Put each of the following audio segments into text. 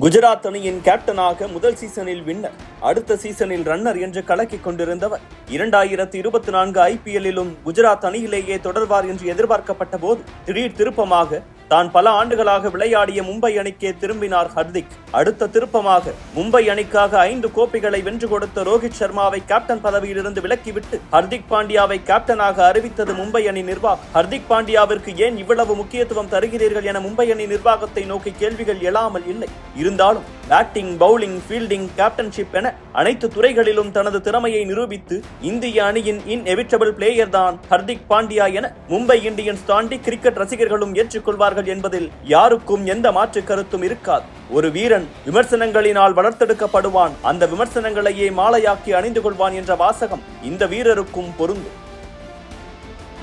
குஜராத் அணியின் கேப்டனாக முதல் சீசனில் வின்னர் அடுத்த சீசனில் ரன்னர் என்று கலக்கிக் கொண்டிருந்தவர். இரண்டாயிரத்தி இருபத்தி நான்கு ஐபிஎல்லிலும் குஜராத் அணியிலேயே தொடர்வார் என்று எதிர்பார்க்கப்பட்ட போது திடீர் திருப்பமாக தான் பல ஆண்டுகளாக விளையாடிய மும்பை அணிக்கே திரும்பினார் ஹர்திக். அடுத்த திருப்பமாக மும்பை அணிக்காக ஐந்து கோப்பைகளை வென்று கொடுத்த ரோஹித் சர்மாவை கேப்டன் பதவியிலிருந்து விலக்கிவிட்டு ஹர்திக் பாண்டியாவை கேப்டனாக அறிவித்தது மும்பை அணி நிர்வாகம். ஹர்திக் பாண்டியாவிற்கு ஏன் இவ்வளவு முக்கியத்துவம் தருகிறீர்கள் என மும்பை அணி நிர்வாகத்தை நோக்கி கேள்விகள் எழாமல் இல்லை. இருந்தாலும் பேட்டிங் பவுலிங் ஃபீல்டிங் கேப்டன்ஷிப் என அனைத்து துறைகளிலும் தனது திறமையை நிரூபித்து இந்திய அணியின் இன்எவிட்டபிள் பிளேயர் தான் ஹர்திக் பாண்டியா என மும்பை இந்தியன்ஸ் தாண்டி கிரிக்கெட் ரசிகர்களும் ஏற்றுக்கொள்வார்கள் என்பதில் யாருக்கும் எந்த மாற்று கருத்தும் இருக்காது. ஒரு வீரன் விமர்சனங்களினால் வளர்த்தெடுக்கப்படுவான். அந்த விமர்சனங்களையே மாலையாக்கி அணிந்து கொள்வான் என்ற வாசகம் இந்த வீரருக்கும் பொருந்தும்.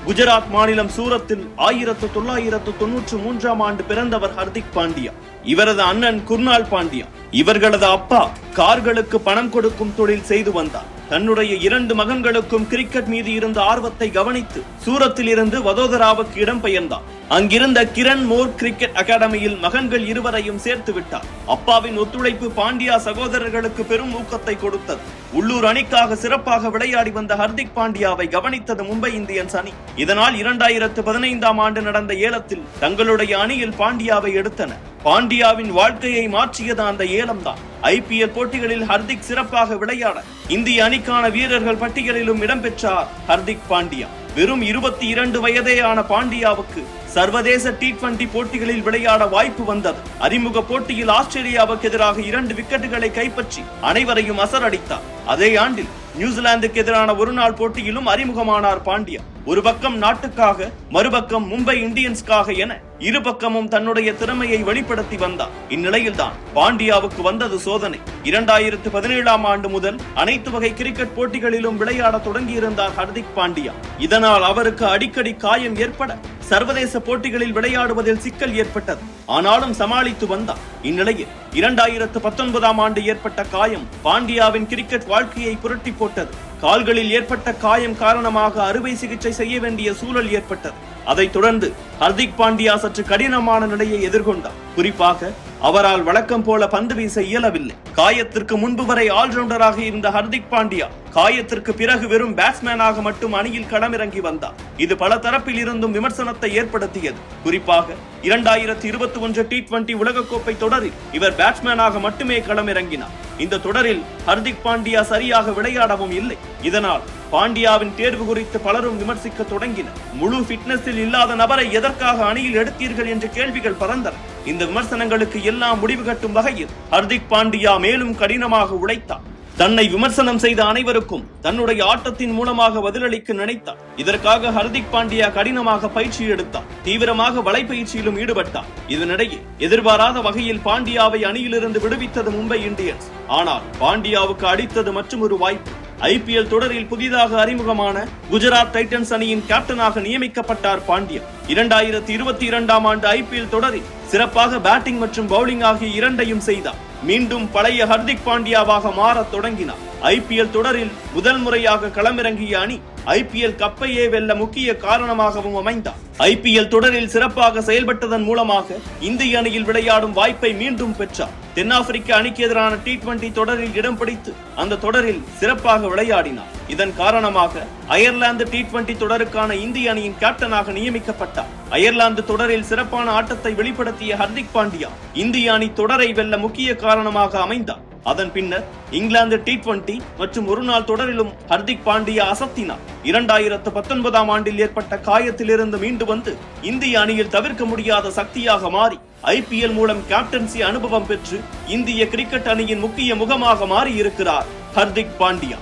குஜராத் மாநிலம் சூரத்தில் ஆயிரத்து தொள்ளாயிரத்து தொன்னூற்று மூன்றாம் ஆண்டு பிறந்தவர் ஹர்திக் பாண்டியா இவரது அண்ணன் குர்னால் பாண்டியா இவர்களது அப்பா கார்களுக்கு பணம் கொடுக்கும் தொழில் செய்து வந்தார். தன்னுடைய இரண்டு மகன்களுக்கும் கிரிக்கெட் மீது இருந்த ஆர்வத்தை கவனித்து சூரத்தில் இருந்து வதோதராவுக்கு இடம்பெயர்ந்தார் அங்கிருந்த கிரண் மோர் கிரிக்கெட் அகாடமியில் மகன்கள் இருவரையும் சேர்த்து விட்டார். அப்பாவின் ஒத்துழைப்பு பாண்டியா சகோதரர்களுக்கு பெரும் ஊக்கத்தை கொடுத்தது. உள்ளூர் அணிக்காக சிறப்பாக விளையாடி வந்த ஹர்திக் பாண்டியாவை கவனித்தது மும்பை இந்தியன்ஸ் அணி. இதனால் இரண்டாயிரத்து பதினைந்தாம் ஆண்டு நடந்த ஏலத்தில் தங்களுடைய அணியில் பாண்டியாவை எடுத்தனர் பாண்டியாவின் வாழ்க்கையை மாற்றியது அந்த ஏலம்தான். ஐபிஎல் போட்டிகளில் ஹர்திக் சிறப்பாக விளையாட இந்திய அணிக்கான வீரர்கள் பட்டியலிலும் இடம்பெற்றார் ஹர்திக் பாண்டியா. வெறும் இருபத்தி இரண்டு வயதேயான பாண்டியாவுக்கு சர்வதேச டி டுவெண்டி போட்டிகளில் விளையாட வாய்ப்பு வந்தது. அறிமுக போட்டியில் ஆஸ்திரேலியாவுக்கு எதிராக இரண்டு விக்கெட்டுகளை கைப்பற்றி அனைவரையும் அசரடித்தார். அதே ஆண்டில் நியூசிலாந்துக்கு எதிரான ஒரு நாள் போட்டியிலும் அறிமுகமானார் பாண்டியா. ஒரு பக்கம் நாட்டுக்காக மறுபக்கம் மும்பை இந்தியன்ஸ்காக என இரு பக்கமும் தன்னுடைய திறமையை வெளிப்படுத்தி வந்தார். இந்நிலையில்தான் பாண்டியாவுக்கு வந்தது சோதனை. இரண்டாயிரத்து பதினேழாம் ஆண்டு முதல் அனைத்து வகை கிரிக்கெட் போட்டிகளிலும் விளையாட தொடங்கியிருந்தார் ஹர்திக் பாண்டியா. இதனால் அவருக்கு அடிக்கடி காயம் ஏற்பட சர்வதேச போட்டிகளில் விளையாடுவதில் சிக்கல் ஏற்பட்டது. ஆனாலும் சமாளித்து வந்தார் இந்நிலையில் இரண்டாயிரத்து பத்தொன்பதாம் ஆண்டு ஏற்பட்ட காயம் பாண்டியாவின் கிரிக்கெட் வாழ்க்கையை புரட்டி போட்டது. கால்களில் ஏற்பட்ட காயம் காரணமாக அறுவை சிகிச்சை செய்ய வேண்டிய சூழல் ஏற்பட்டது. அதைத் தொடர்ந்து ஹர்திக் பாண்டியா சற்று கடினமான நிலையை எதிர்கொண்டார். குறிப்பாக அவரால் வழக்கம் போல பந்து வீச இயலவில்லை. காயத்திற்கு முன்பு வரை ஆல்ரவுண்டராக இருந்த ஹர்திக் பாண்டியா காயத்திற்கு பிறகு வெறும் பேட்ஸ்மேனாக மட்டும் அணியில் களமிறங்கி வந்தார். இது பல தரப்பில் இருந்தும் விமர்சனத்தை ஏற்படுத்தியது. குறிப்பாக இரண்டாயிரத்தி இருபத்தி ஒன்று டி டுவெண்டி உலகக்கோப்பை தொடரில் இவர் பேட்ஸ்மேனாக மட்டுமே களமிறங்கினார். இந்த தொடரில் ஹர்திக் பாண்டியா சரியாக விளையாடவும் இல்லை. இதனால் பாண்டியாவின் தேர்வு குறித்து பலரும் விமர்சிக்க தொடங்கினர். முழு ஃபிட்னஸில் இல்லாத நபரை எதற்காக அணியில் எடுத்தீர்கள் என்ற கேள்விகள் பறந்தன. இந்த விமர்சனங்களுக்கு எல்லாம் முடிவு கட்டும் வகையில் ஹர்திக் பாண்டியா மேலும் கடினமாக உழைத்தார். தன்னை விமர்சனம் செய்த அனைவருக்கும் தன்னுடைய ஆட்டத்தின் மூலமாக பதிலளிக்க நினைத்தார். இதற்காக ஹர்திக் பாண்டியா கடினமாக பயிற்சி எடுத்தார். தீவிரமாக வலைப்பயிற்சியிலும் ஈடுபட்டார். இதனிடையே எதிர்பாராத வகையில் பாண்டியாவை அணியிலிருந்து விடுவித்தது மும்பை இந்தியன்ஸ். ஆனால் பாண்டியாவுக்கு அடித்தது மற்றும் ஒரு வாய்ப்பு. ஐபிஎல் தொடரில் புதிதாக அறிமுகமான குஜராத் டைட்டன்ஸ் அணியின் கேப்டனாக நியமிக்கப்பட்டார் பாண்டியா இரண்டாயிரத்தி இருபத்தி இரண்டாம் ஆண்டு ஐபிஎல் தொடரில் சிறப்பாக பேட்டிங் மற்றும் பவுலிங் ஆகிய இரண்டையும் செய்தார். மீண்டும் பழைய ஹர்திக் பாண்டியாவாக மாறத் தொடங்கினார். ஐபிஎல் தொடரில் முதல் முறையாக களமிறங்கிய அணி ஐபிஎல் கப்பையே வெல்ல முக்கிய காரணமாகவும் அமைந்தார். ஐபிஎல் தொடரில் சிறப்பாக செயல்பட்டதன் மூலமாக இந்திய அணியில் விளையாடும் வாய்ப்பை மீண்டும் பெற்றார். தென்னாப்பிரிக்க அணிக்கு எதிரான டி டுவெண்டி தொடரில் இடம் பிடித்து அந்த தொடரில் சிறப்பாக விளையாடினார். இதன் காரணமாக அயர்லாந்து டி டுவெண்டி தொடருக்கான இந்திய அணியின் கேப்டனாக நியமிக்கப்பட்டார். அயர்லாந்து தொடரில் சிறப்பான ஆட்டத்தை வெளிப்படுத்திய ஹர்திக் பாண்டியா இந்திய அணி தொடரை வெல்ல முக்கிய காரணமாக அமைந்தார். அதன் பின்னர் இங்கிலாந்து டி டுவெண்டி மற்றும் ஒருநாள் தொடரிலும் ஹர்திக் பாண்டியா அசத்தினார். இரண்டாயிரத்து பத்தொன்பதாம் ஆண்டில் ஏற்பட்ட காயத்திலிருந்து மீண்டு வந்து இந்திய அணியில் தவிர்க்க முடியாத சக்தியாக மாறி ஐபிஎல் மூலம் கேப்டன்சி அனுபவம் பெற்று இந்திய கிரிக்கெட் அணியின் முக்கிய முகமாக மாறி இருக்கிறார் ஹர்திக் பாண்டியா.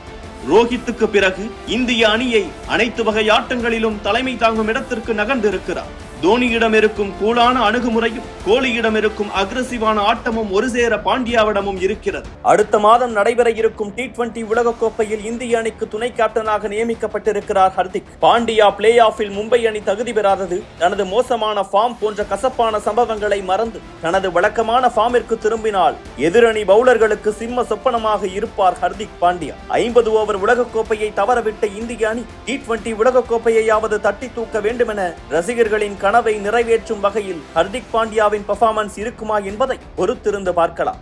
ரோஹித்துக்கு பிறகு இந்திய அணியை அனைத்து வகை ஆட்டங்களிலும் தலைமை தாங்கும் இடத்திற்கு நகர்ந்திருக்கிறார். தோனியிடம் இருக்கும் கூலான அணுகுமுறையும் கோலியிடம் இருக்கும் அக்ரசிவான ஆட்டமும் ஒரு சேர பாண்டியாவிடமும் இருக்கிறது. அடுத்த மாதம் நடைபெற இருக்கும் டி டுவெண்டி உலகக்கோப்பையில் இந்திய அணிக்கு துணை கேப்டனாக நியமிக்கப்பட்டிருக்கிறார் ஹர்திக். பாண்டியா பிளே ஆஃபில் மும்பை அணி தகுதி பெறாதது தனது மோசமான ஃபார்ம் போன்ற கசப்பான சம்பவங்களை மறந்து தனது வழக்கமான ஃபார்மிற்கு திரும்பினால் எதிரணி பவுலர்களுக்கு சிம்ம சொப்பனமாக இருப்பார் ஹர்திக் பாண்டியா. ஐம்பது ஓவர் உலகக்கோப்பையை தவறவிட்ட இந்திய அணி டி டுவெண்டி உலகக்கோப்பையாவது தட்டி தூக்க வேண்டுமென ரசிகர்களின் கனவை நிறைவேற்றும் வகையில் ஹர்திக் பாண்டியாவின் பெர்ஃபார்மன்ஸ் இருக்குமா என்பதை பொறுத்திருந்து பார்க்கலாம்.